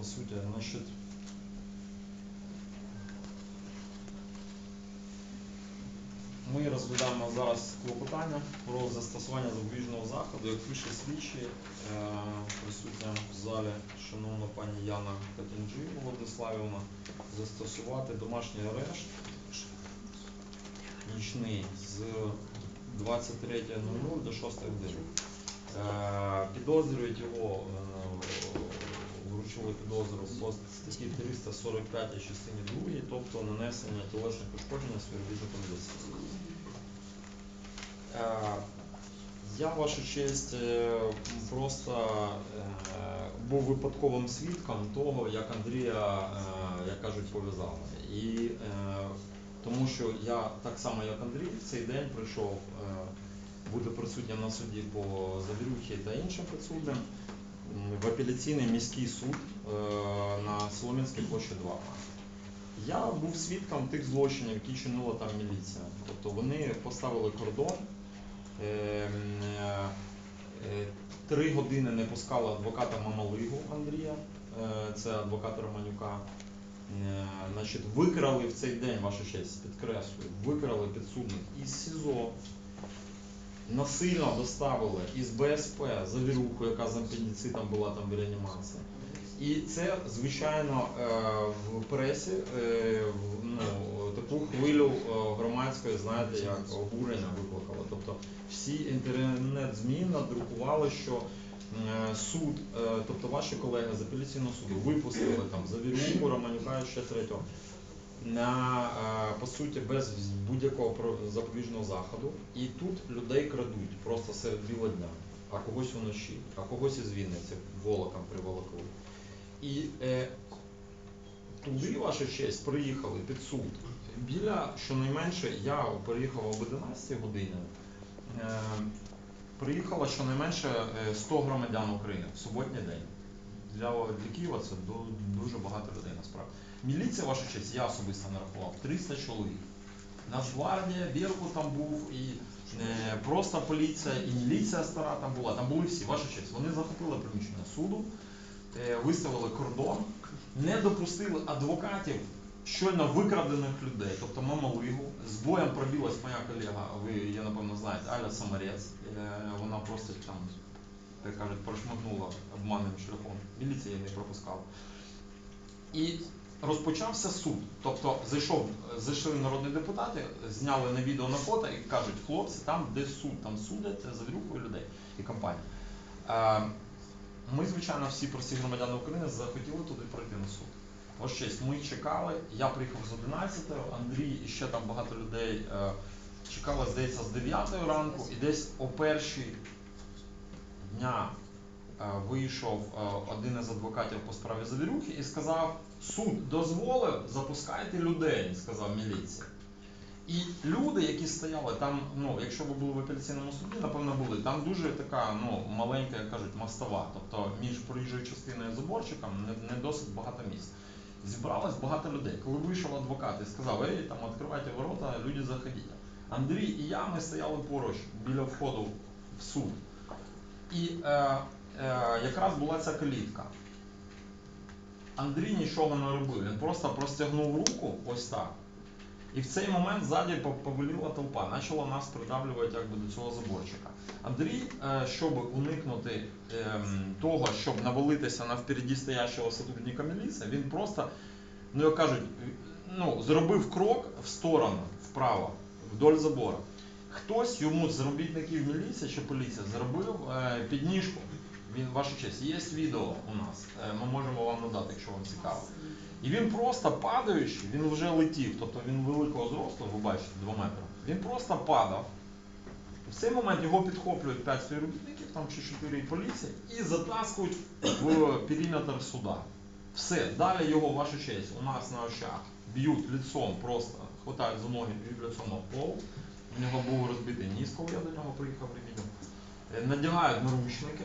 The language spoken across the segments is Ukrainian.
по суті. Значить, ми розглядаємо зараз клопотання про застосування запобіжного заходу, як пише слідчий, е, присутня в залі, шановна пані Яна Катінджі Владиславівна, застосувати домашній арешт нічний з 23.00 до 6 години. Е, Підозрюють його, е, вручили підозру по статті 345 частині 2, тобто нанесення тілесних ушкоджень співробітникам ДСНС. Е, Я, ваша честь, е, просто е, був випадковим свідком того, як Андрія, як кажуть, пов'язали. І тому що я так само, як Андрій, в цей день прийшов е, бути присутнім на суді по Завірюхі та іншим підсудним в апеляційний міський суд е, на Солом'янській площі 2. Я був свідком тих злочинів, які чинила там міліція. Тобто вони поставили кордон, е, е, три години не пускали адвоката Мамалигу Андрія, це адвокат Романюка. Значить, викрали в цей день, ваша честь, підкреслюю, викрали підсудних із СІЗО, насильно доставили із БСП завіруху, яка з апендицитом була там в реанімації. І це, звичайно, е, в пресі е, в- ну, таку хвилю е, громадської, знаєте, як обурення викликало. Тобто всі інтернет-ЗМІ надрукували, що суд, тобто ваші колеги з апеляційного суду випустили там Завірюку, Романюка ще третього на е, по суті без будь-якого запобіжного заходу. І тут людей крадуть просто серед біла дня, а когось вночі, а когось із Вінниці волоком приволокли. І е, туди, ваша честь, приїхали під суд. Біля, щонайменше, я приїхав об 11 годині. Е, приїхало щонайменше е, 100 громадян України в суботній день. Для, для Києва це дуже багато людей насправді. Міліція, ваша честь, я особисто нарахував 300 чоловік. Нацгвардія, Беркут там був, і е, просто поліція, і міліція стара там була, там були всі, ваша честь. Вони захопили приміщення суду, е, виставили кордон, не допустили адвокатів щойно викрадених людей, тобто Мамалигу. З боєм пробилась моя колега, ви її, напевно, знаєте, Аля Самарець. Е, Вона просто там, так кажуть, прошмигнула обманним шляхом. Міліція її не пропускала. І розпочався суд. Тобто зайшов, зайшли народні депутати, зняли на відео на фото і кажуть, хлопці, там де суд, там судять за друкою людей і компанія. Е, Ми, звичайно, всі прості громадяни України захотіли туди пройти на суд. Ось честь, ми чекали, я приїхав з 11-го, Андрій і ще там багато людей е, чекали, здається, з 9 ранку, і десь о першій дня е, вийшов один із адвокатів по справі Завірюхи і сказав, суд дозволив, запускайте людей, сказав міліція. І люди, які стояли там, ну, якщо ви були в апеляційному суді, напевно були, там дуже така ну, маленька, як кажуть, мостова. Тобто між проїжджою частиною і заборчиком не, не досить багато місць. Зібралось багато людей. Коли вийшов адвокат і сказав, ей, там відкривайте ворота, люди заходіть. Андрій і я ми стояли поруч біля входу в суд. І е, е, якраз була ця калітка. Андрій нічого не робив, він просто простягнув руку ось так. І в цей момент ззаді по- повеліла толпа, почала нас придавлювати якби, до цього заборчика. Андрій, е, щоб уникнути ем, того, щоб навалитися на впереді стоящого сотрудника міліції, він просто, ну як кажуть, ну, зробив крок в сторону, вправо, вдоль забору. Хтось йому з робітників міліції чи поліції зробив е, підніжку. Він, ваша честь, є відео у нас. Е, ми можемо вам надати, якщо вам цікаво. І він просто падаючи, він вже летів, тобто він великого зросту, ви бачите, 2 метри. Він просто падав. В цей момент його підхоплюють 5 співробітників, там чи 4 поліції, і затаскують в периметр суда. Все, далі його, ваша честь, у нас на очах б'ють лицом, просто хватають за ноги, б'ють лицом на пол. У нього був розбитий ніс, коли я до нього приїхав в Е, Надягають наручники.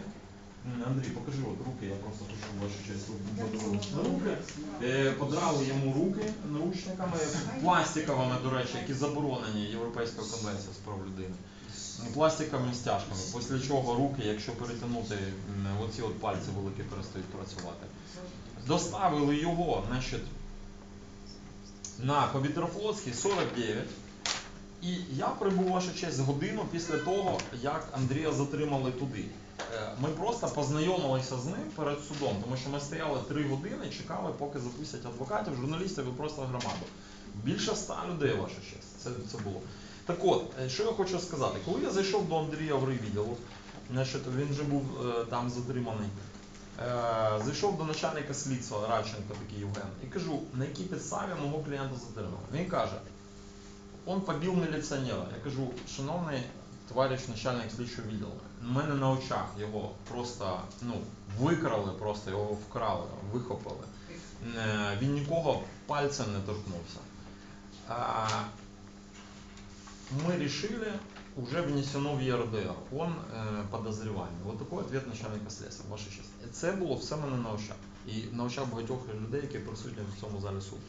Андрій, покажи от руки, я просто хочу вашу честь подивитися на руки. Е, Подрали йому руки наручниками, пластиковими, до речі, які заборонені Європейською конвенцією з прав людини. Пластиковими стяжками, після чого руки, якщо перетягнути оці от пальці великі перестають працювати. Доставили його, значить, на Повітрофлотський 49. І я прибув ваша честь годину після того, як Андрія затримали туди. Е, Ми просто познайомилися з ним перед судом, тому що ми стояли три години, чекали, поки запустять адвокатів, журналістів і просто громаду. Більше ста людей, ваша честь. Це, це було. Так от, е, що я хочу сказати, коли я зайшов до Андрія в райвідділу, він вже був е, там затриманий. Зайшов до начальника слідства Радченка, такий Євген, і кажу, на якій підставі мого клієнта затримали. Він каже, он побил міліціонера. Я кажу, шановний товариш начальник слідчого відділу, мене на очах його просто ну, викрали, просто його вкрали, вихопили. Е, Він нікого пальцем не торкнувся. А, Мы решили, уже внесено в ЄРДР, он е, подозреваемый. Вот такой начальника слідства, ваша честь. Це було все мене на очах. І на очах багатьох людей, які присутні в цьому залі суду.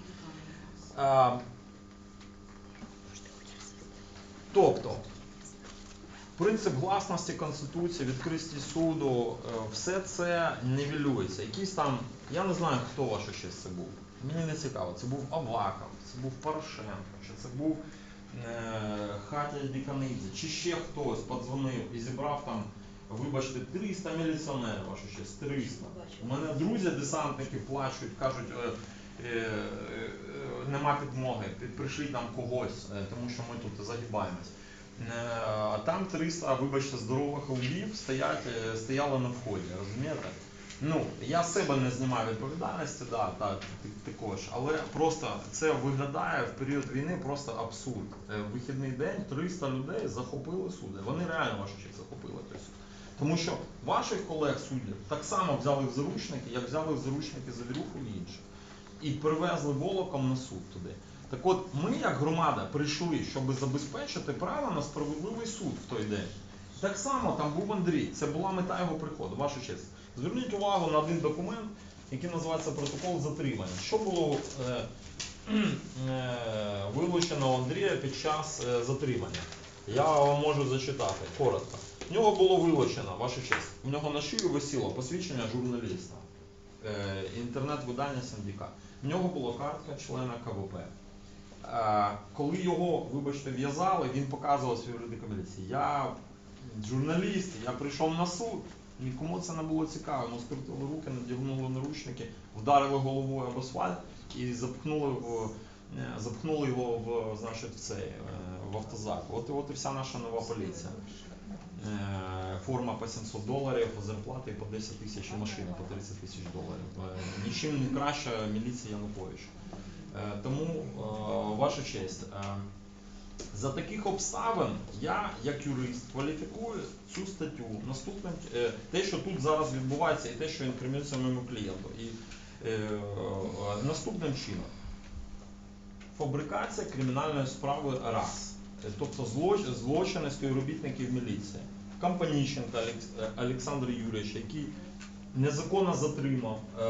Тобто, принцип гласності Конституції, відкритість суду, е, все це нівелюється. Якийсь там, я не знаю, хто ваша честь це був. Мені не цікаво. Це був Аваков, це був Порошенко, чи це був е, Хатя Діканидзе, чи ще хтось подзвонив і зібрав там, вибачте, 300 міліціонерів, ваша честь, 300. У мене друзі десантники плачуть, кажуть, е, е, е, нема підмоги, під- прийшли там когось, тому що ми тут загибаємось. Е, А там 300, вибачте, здорових лбів стоять, е, стояли на вході, розумієте? Ну, я з себе не знімаю відповідальності, да, так, також, але просто це виглядає в період війни просто абсурд. Е, В вихідний день 300 людей захопили суди. Вони реально вашу честь захопили той. Тому що ваших колег суддів так само взяли в заручники, як взяли в заручники Завірюху і інших. І привезли волоком на суд туди. Так от ми, як громада, прийшли, щоб забезпечити право на справедливий суд в той день. Так само там був Андрій, це була мета його приходу, ваша честь. Зверніть увагу на один документ, який називається протокол затримання. Що було е, е, вилучено у Андрія під час е, затримання? Я вам можу зачитати коротко. В нього було вилучено, ваша честь. У нього на шию висіло посвідчення журналіста, е, інтернет-видання Сандіка. В нього була картка члена КВП. Е, Коли його, вибачте, в'язали, він показував свій міліції. Я журналіст, я прийшов на суд. Нікому це не було цікаво. Йому скрутили руки, надягнули наручники, вдарили головою об асфальт і запхнули в, е, запхнули його в, значить, в цей, е, в автозак. От, от і вся наша нова поліція. Форма по 700 доларів, зарплати по 10 тисяч і машина по 30 тисяч доларів. Нічим не краща міліція Януковича. Е, Тому, е, ваша честь, е, за таких обставин я, як юрист, кваліфікую цю статтю наступним те, що тут зараз відбувається, і те, що інкримінується моєму клієнту. І наступним чином. Фабрикація кримінальної справи раз. Тобто злоч- злочини співробітників міліції. Кампаніченка Олександр Юрійович, який незаконно затримав е,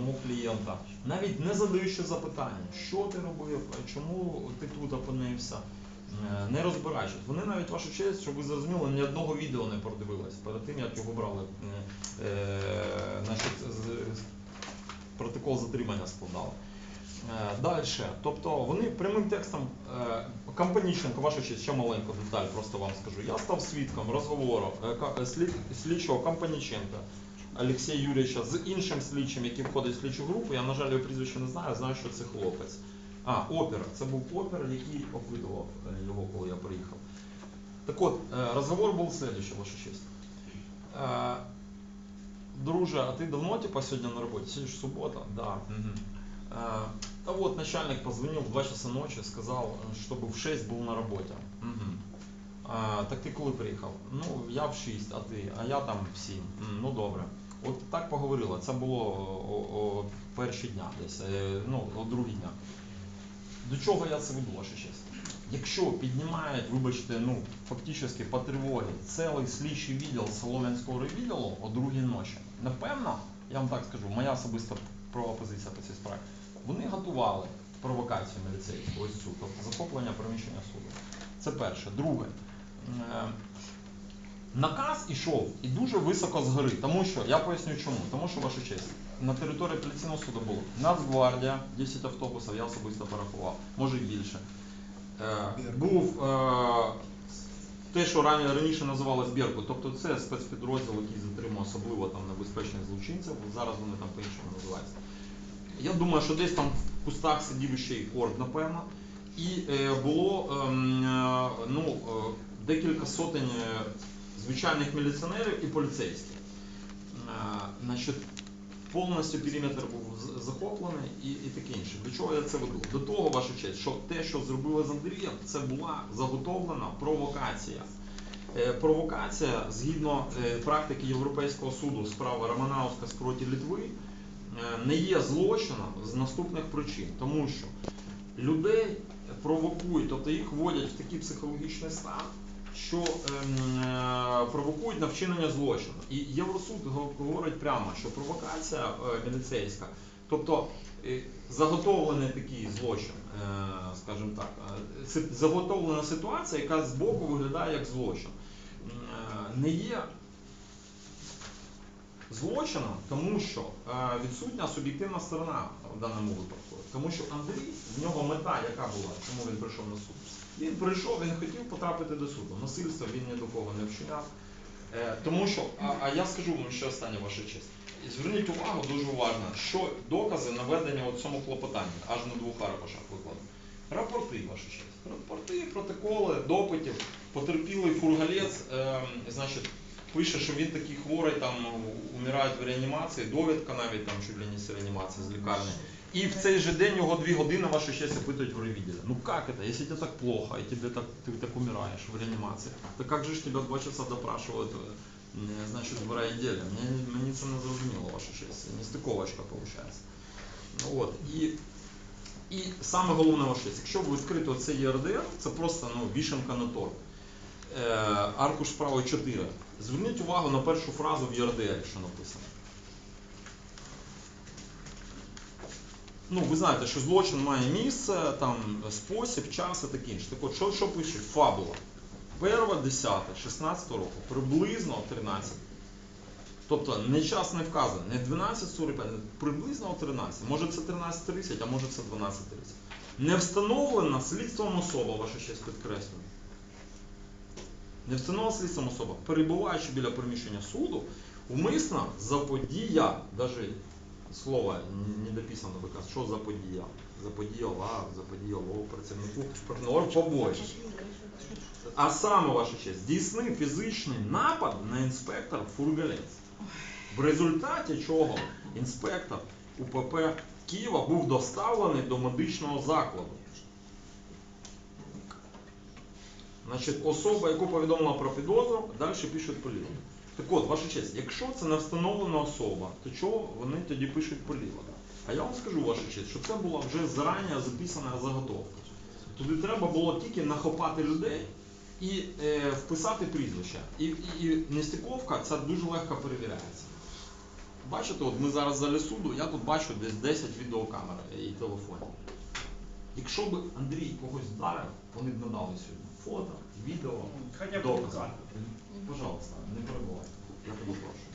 мого клієнта, навіть не задаючи запитання, що ти робив, е, чому ти тут опинився, е, не розбираючись. Вони навіть вашу честь, щоб ви зрозуміли, ні одного відео не продивились перед тим, як його брали, е, е, значить, з- з- протокол затримання складали. Далі, тобто вони прямим текстом е, Кампаніченко, ваша честь, ще маленьку деталь, просто вам скажу. Я став свідком розговору е, е, слідчого Кампаніченка Олексія Юрійовича з іншим слідчим, який входить в слідчу групу. Я, на жаль, його прізвище не знаю, знаю, що це хлопець. А, опер. Це був опер, який опитував е, його, коли я приїхав. Так от, е, розговор був следующий, ваша честь. Е, Друже, а ты давно типа сегодня на работе? Сегодня же суббота? Да. Мгм. А, да вот начальник позвонил в 2 часа ночи, сказал, чтобы в 6 был на работе. Мгм. А, так ти коли приїхав? Ну, я в 6, а ти? А я там в 7. М, Ну добре. От так поговорили. Це було о, о перші дня десь, е, ну, о другі дня. До чого я це веду, ваша честь? якщо піднімають, вибачте, ну, фактично по тривогі цілий слідчий відділ Солом'янського райвідділу о другій ночі, напевно, я вам так скажу, моя особиста права позиція по цій справі, вони готували провокацію міліцейську, ось цю, тобто захоплення приміщення суду. Це перше. Друге. Наказ ішов і дуже високо згори, тому що я поясню чому. Тому що ваша честь, на території апеляційного суду було Нацгвардія, 10 автобусів, я особисто порахував, може і більше. Е, був е, те, що рані- раніше називалось Беркут, тобто це спецпідрозділ, який затримує особливо там небезпечних злочинців, зараз вони там по-іншому називаються. Я думаю, що десь там в кустах сидів ще і корд, напевно. І е, було ем, е, ну, е, декілька сотень е, звичайних міліціонерів і поліцейських. Е, значить, повністю периметр був захоплений і, і таке інше. До чого я це веду? До того, ваша честь, що те, що зробили з Андрієм, це була заготовлена провокація. Е, Провокація згідно е, практики Європейського суду справа Романауска проти Литви е, не є злочином з наступних причин, тому що людей провокують, тобто їх вводять в такий психологічний стан, що ем, провокують на вчинення злочину. І Євросуд говорить прямо, що провокація е, міліцейська, тобто е, заготовлений такий злочин, е, скажімо так, заготовлена ситуація, яка збоку виглядає як злочин, не є злочином, тому що відсутня суб'єктивна сторона в даному випадку. Тому що Андрій, в нього мета, яка була, чому він прийшов на суд. Він прийшов, він хотів потрапити до суду. Насильство він ні до кого не вчиняв. Е, тому що, а, а я скажу вам ще останнє ваша честь. Зверніть увагу дуже уважно, що докази наведення у цьому клопотанні, аж на двох аркушах викладено. Рапорти, ваша честь. Рапорти, протоколи, допитів, потерпілий фургалець, е, значить, пише, що він такий хворий, там умирає в реанімації, довідка навіть там чуть ли не з реанімації, з лікарні. І в цей же день його дві години ваша честь опитують в райвідділі. Ну как это, если тебе так плохо, и тебе так, ты так умираешь в реанимации, то как же ж тебя два часа допрашивают, э, м, значит, в райвідділі? Мені, мені це не зрозуміло, ваша честь, нестиковочка виходить. Ну, от, і, і саме головне ваша честь, якщо ви відкрите оцей ЄРДР, це просто ну, вішенка на торт. Е, аркуш справи 4. Зверніть увагу на першу фразу в ЄРДР, що написано. Ну, ви знаєте, що злочин має місце, там спосіб, час і таке інше. Так от, що, що пишуть? Фабула. 1, 10, 16 року, приблизно 13. Тобто не час не вказано, не 12.45, не приблизно о 13. Може це 13.30, а може це 12.30. Не встановлена слідством особа, ваша честь підкреслюю. Не встановлена слідством особа, перебуваючи біля приміщення суду, умисно заподія, навіть слово не дописано виказ, що заподія. Заподіяла, заподіяло працівнику норм побоїш. А саме, ваша честь, здійснив фізичний напад на інспектор Фургалець. В результаті чого інспектор УПП Києва був доставлений до медичного закладу. Значить, особа, яку повідомила про підозру, далі пишуть поліцію. Так от, ваша честь, якщо це не встановлена особа, то чого вони тоді пишуть поліва? А я вам скажу, ваша честь, що це була вже зарані записана заготовка. Туди треба було тільки нахопати людей і е, вписати прізвища. І, і, і нестиковка це дуже легко перевіряється. Бачите, от ми зараз залі суду, я тут бачу десь 10 відеокамер і телефонів. Якщо б Андрій когось вдарив, вони б надали сьогодні фото, відео, Хотя бы руками. Пожалуйста, не перебувайте. Я тебе прошу.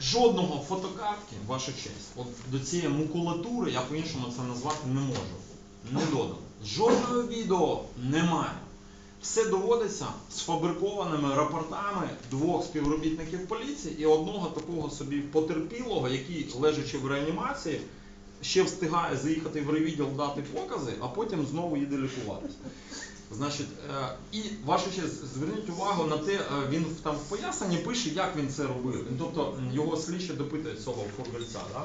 Жодного фотокартки, ваша честь, от до цієї макулатури я по-іншому це назвати не можу. Не додано. Жодного відео немає. Все доводиться сфабрикованими рапортами двох співробітників поліції і одного такого собі потерпілого, який, лежачи в реанімації, ще встигає заїхати в райвідділ дати покази, а потім знову їде лікуватися. Значить, е, і ваша честь, зверніть увагу на те, е, він там в поясненні пише, як він це робив. Тобто його слідчі допитує цього фургальця, да?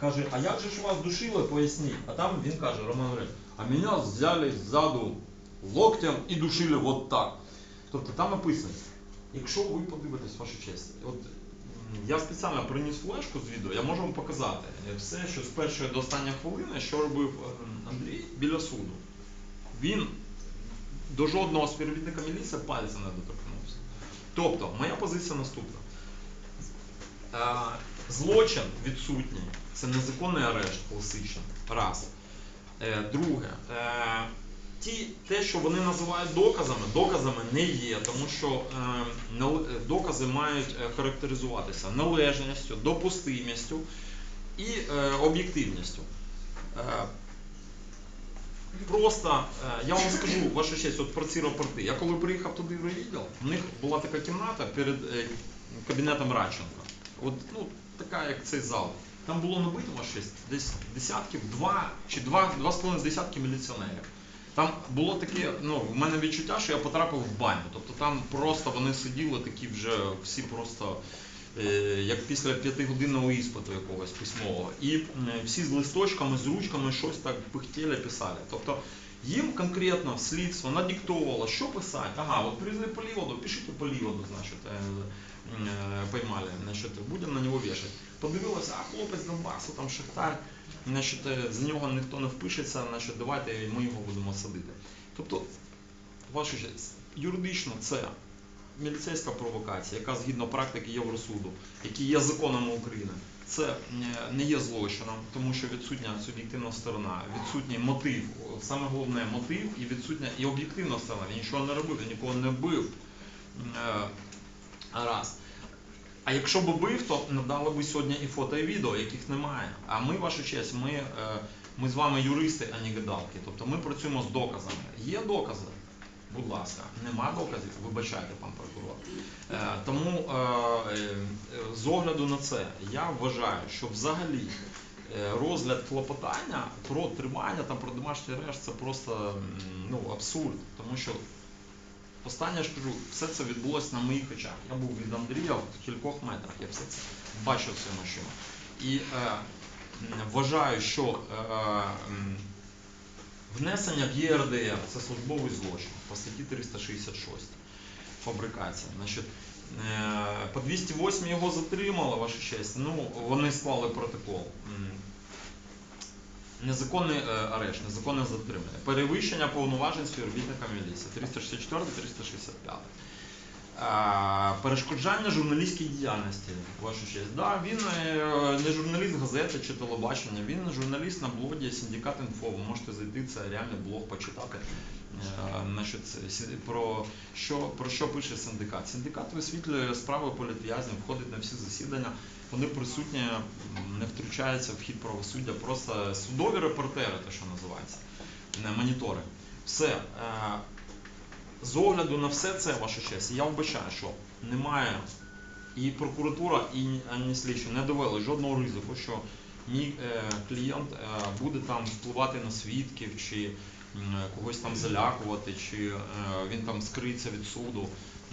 Каже, а як же ж вас душили, поясніть. А там він каже, Роман Григорович, а мене взяли ззаду локтем і душили вот так. Тобто там написано, якщо ви подивитесь, ваша честь, от я спеціально приніс флешку з відео, я можу вам показати е, все, що з першої до останньої хвилини, що робив Андрій біля суду. Він до жодного співробітника міліції пальцем не доторкнувся. Тобто, моя позиція наступна. Е, Злочин відсутній, це незаконний арешт класичний. Раз. Е, Друге, е, ті, те, що вони називають доказами, доказами не є, тому що докази мають характеризуватися належністю, допустимістю і об'єктивністю. Просто е, я вам скажу, ваша честь, от про ці рапорти. Я коли приїхав туди в відділ, у них була така кімната перед е, кабінетом Радченка. От, ну, така, як цей зал. Там було набито честь, десь десятків, два чи два, два з половиною десятки міліціонерів. Там було таке, ну, в мене відчуття, що я потрапив в баню. Тобто там просто вони сиділи такі вже всі просто як після п'ятигодинного іспиту якогось письмового. І всі з листочками, з ручками щось так пихтєлі писали. Тобто їм конкретно слідство надиктовувало, що писати. Ага, от привезли по Ливоду, пишите по Ливоду, значить, е, е, поймали, значить, будемо на нього вішати. Подивилися, а хлопець Донбасу, там Шахтар, значить, е, з нього ніхто не впишеться, значить, давайте ми його будемо садити. Тобто, честь, юридично це міліцейська провокація, яка згідно практики Євросуду, які є законами України, це е, не є злочином, тому що відсутня суб'єктивна сторона, відсутній мотив, саме головне мотив і відсутня і об'єктивна сторона. Він нічого не робив, він нікого не бив. Е, Раз. А якщо б бив, то надали б сьогодні і фото, і відео, яких немає. А ми, ваша честь, ми, е, ми з вами юристи, а не гадалки. Тобто ми працюємо з доказами. Є докази, будь ласка, нема доказів, вибачайте, пан прокурор. Е, Тому е, е, з огляду на це я вважаю, що взагалі розгляд клопотання про тримання там про домашній арешт це просто ну, абсурд. Тому що Останнє ж кажу, все це відбулося на моїх очах. Я був від Андрія в кількох метрах, я все це бачив цими очима. І е, вважаю, що е, внесення в ЄРДР це службовий злочин по статті 366 фабрикація. Значить, е, по 208 його затримали, ваша честь. Ну, вони склали протокол. Незаконний е, арешт, незаконне затримання, перевищення повноважень співробітника міліції 364-365. Е, Перешкоджання журналістській діяльності, ваша честь. Да, він е, не журналіст газети чи телебачення, він журналіст на блоді Синдикат Інфо. Ви можете зайти, це реальний блог почитати. Е, про що, про що пише синдикат. Синдикат висвітлює справи політв'язнів, входить на всі засідання. Вони присутні, не втручаються в хід правосуддя, просто судові репортери, те, що називається, не монітори. Все. Е, з огляду на все це, ваша честь, я вбачаю, що немає і прокуратура, і ані слідчі не довели жодного ризику, що мій е, клієнт е, буде там впливати на свідків, чи м, когось там залякувати, чи е, він там скриється від суду.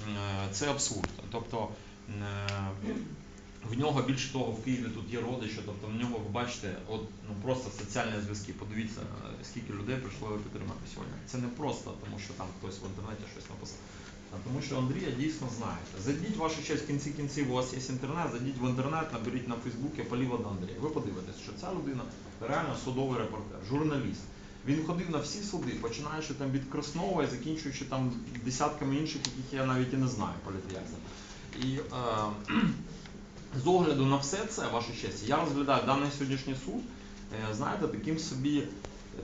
Е, це абсурд. Тобто е, в нього більше того в Києві тут є родичі, тобто в нього ви бачите, от ну просто соціальні зв'язки. Подивіться, е, скільки людей прийшло його підтримати сьогодні. Це не просто тому, що там хтось в інтернеті щось написав. А тому що Андрія дійсно знаєте. Зайдіть вашу честь в кінці кінців, у вас є інтернет, зайдіть в інтернет, наберіть на Фейсбуці Поліва Андрія. Ви подивитесь, що ця людина реально судовий репортер, журналіст. Він ходив на всі суди, починаючи там від Краснова і закінчуючи там десятками інших, яких я навіть і не знаю, політв'язнів. І е, з огляду на все це, ваша честь, я розглядаю даний сьогоднішній суд, е, знаєте, таким собі,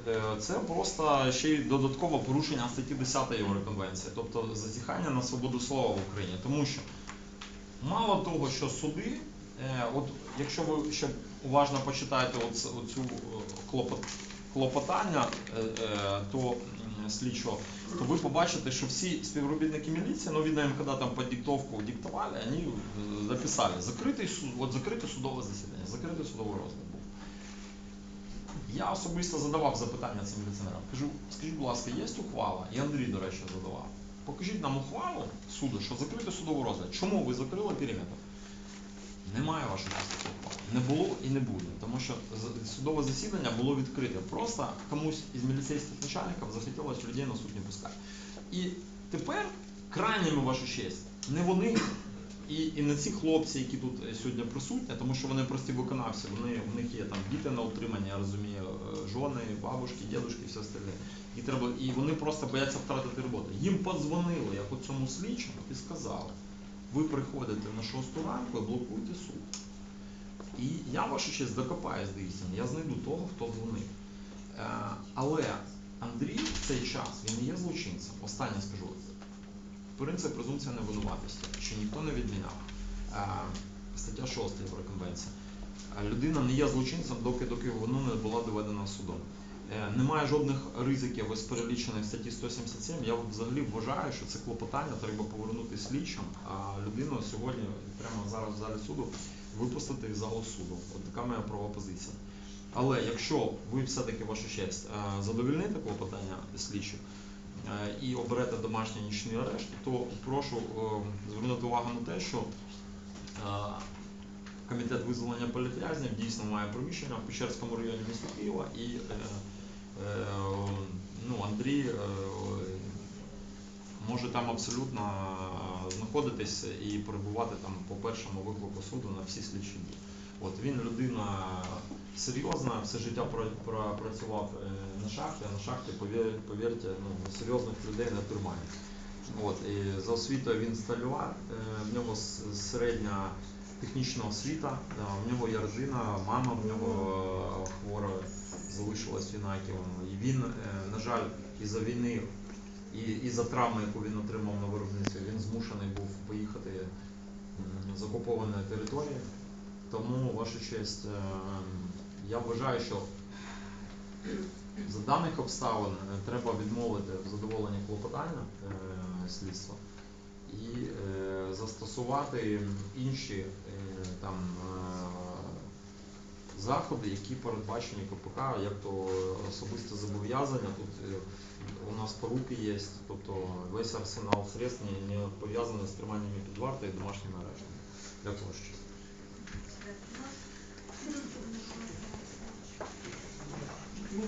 е, це просто ще й додаткове порушення статті 10 Євроконвенції, тобто зазіхання на свободу слова в Україні. Тому що мало того, що суди, е, от якщо ви ще уважно почитаєте оц- оцю клопотання, то слідчого, то ви побачите, що всі співробітники міліції, ну видно, когда там под диктовку диктовали, они э, записали закритий суд, от закрите судове засідання, закритий судовий розгляд був. Я особисто задавав запитання цим міліціонерам. Кажу, скажіть, будь ласка, є ухвала? І Андрій, до речі, задавав. Покажіть нам ухвалу суду, що закритий судовий розгляд. Чому ви закрили периметр? Немає частини ухвали. Не було і не буде, тому що судове засідання було відкрите. Просто комусь із міліцейських начальників захотілося людей на суд не пускати. І тепер крайніми вашу честь, не вони, І, і на ці хлопці, які тут е, сьогодні присутні, тому що вони прості виконавці, вони в них є там діти на утриманні, я розумію, е, жони, бабушки, дідушки, все остальне. І треба, і вони просто бояться втратити роботу. Їм подзвонили, як у цьому слідчому, і сказали, ви приходите на 6 ранку і блокуєте суд. І я ваша честь докопаюсь до я знайду того, хто дзвонив. Е, але Андрій в цей час він не є злочинцем. Останнє скажу. Принцип презумпція невинуватості, що ніхто не відміняв. Е, стаття 6 Євроконвенції. Е, Людина не є злочинцем, доки доки вона не була доведена судом. Е, Немає жодних ризиків із перелічених статті 177. Я взагалі вважаю, що це клопотання треба повернути слідчим, а людину сьогодні, прямо зараз в залі суду, випустити із залу суду. От така моя права позиція. Але якщо ви все-таки ваша честь е, задовільните клопотання слідчих е, і оберете домашній нічний арешт, то прошу звернути увагу на те, що комітет визволення політв'язнів дійсно має приміщення в Печерському районі міста Києва і ну, Андрій е, може там абсолютно знаходитись і перебувати там по першому виклику суду на всі слідчі дії. От він людина серйозна, все життя пра- пра- працював е, на шахті, а на шахті, повірте, ну, серйозних людей не тримають. От, і за освітою він сталювар, е, в нього середня технічна освіта, е, в нього є родина, мама в нього е, хвора залишилась в І він, е, на жаль, із-за війни і, і за травми, яку він отримав на виробництві, він змушений був поїхати з окупованої території. Тому, ваша честь, е, я вважаю, що за даних обставин е, треба відмовити в задоволенні клопотання слідства і застосувати інші там заходи, які передбачені КПК, як то особисте зобов'язання. Тут е, у нас поруки є, тобто весь арсенал средств не, пов'язаний з триманням під вартою і домашнім арештом. Для. Ну,